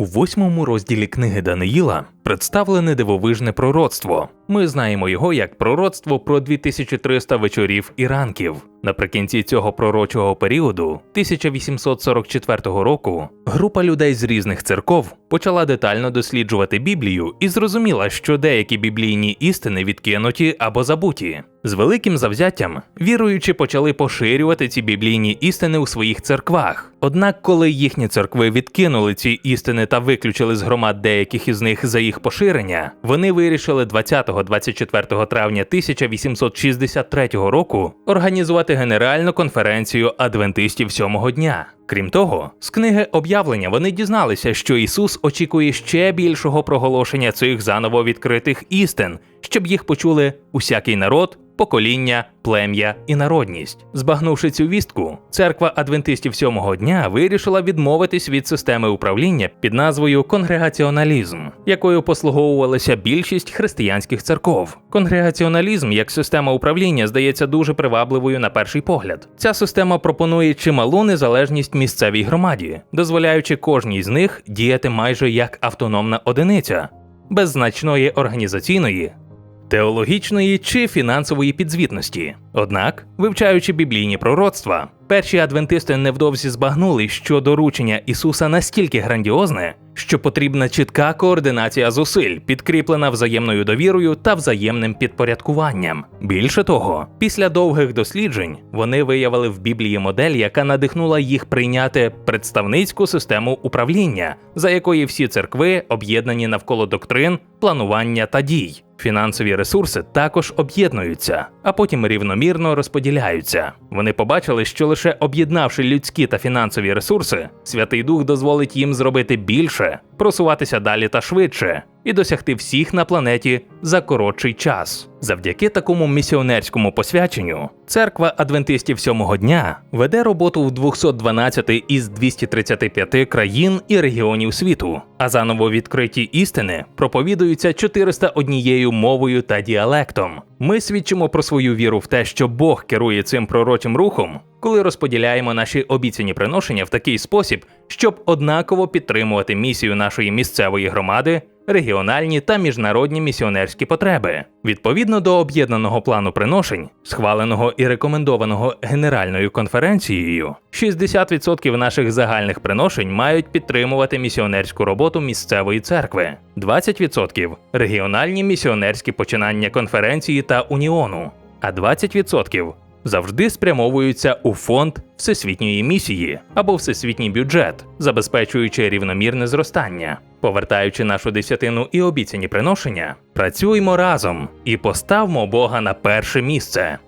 У восьмому розділі книги Даниїла представлене дивовижне пророцтво. Ми знаємо його як пророцтво про 2300 вечорів і ранків. Наприкінці цього пророчого періоду, 1844 року, група людей з різних церков почала детально досліджувати Біблію і зрозуміла, що деякі біблійні істини відкинуті або забуті. З великим завзяттям віруючі почали поширювати ці біблійні істини у своїх церквах. Однак, коли їхні церкви відкинули ці істини та виключили з громад деяких із них за їх поширення, вони вирішили 20-24 травня 1863 року організувати генеральну конференцію адвентистів сьомого дня. Крім того, з книги об'явлення вони дізналися, що Ісус очікує ще більшого проголошення цих заново відкритих істин, щоб їх почули усякий народ, покоління, плем'я і народність. Збагнувши цю вістку, церква адвентистів сьомого дня вирішила відмовитись від системи управління під назвою конгрегаціоналізм, якою послуговувалася більшість християнських церков. Конгрегаціоналізм як система управління здається дуже привабливою на перший погляд. Ця система пропонує чималу незалежність місцевій громаді, дозволяючи кожній з них діяти майже як автономна одиниця, без значної організаційної теологічної чи фінансової підзвітності. Однак, вивчаючи біблійні пророцтва, перші адвентисти невдовзі збагнули, що доручення Ісуса настільки грандіозне, що потрібна чітка координація зусиль, підкріплена взаємною довірою та взаємним підпорядкуванням. Більше того, після довгих досліджень вони виявили в Біблії модель, яка надихнула їх прийняти представницьку систему управління, за якої всі церкви об'єднані навколо доктрин, планування та дій. Фінансові ресурси також об'єднуються, а потім рівномірно розподіляються. Вони побачили, що лише об'єднавши людські та фінансові ресурси, Святий Дух дозволить їм зробити більше, просуватися далі та швидше і досягти всіх на планеті за коротший час. Завдяки такому місіонерському посвяченню, церква адвентистів сьомого дня веде роботу в 212 із 235 країн і регіонів світу, а заново відкриті істини проповідуються 401 мовою та діалектом. Ми свідчимо про свою віру в те, що Бог керує цим пророчим рухом, коли розподіляємо наші обіцяні приношення в такий спосіб, щоб однаково підтримувати місію нашої місцевої громади, регіональні та міжнародні місіонерські потреби. Відповідно до об'єднаного плану приношень, схваленого і рекомендованого Генеральною конференцією, 60% наших загальних приношень мають підтримувати місіонерську роботу місцевої церкви, 20% регіональні місіонерські починання конференції та уніону, а 20% завжди спрямовуються у фонд всесвітньої місії або всесвітній бюджет, забезпечуючи рівномірне зростання. Повертаючи нашу десятину і обіцяні приношення, працюймо разом і поставмо Бога на перше місце.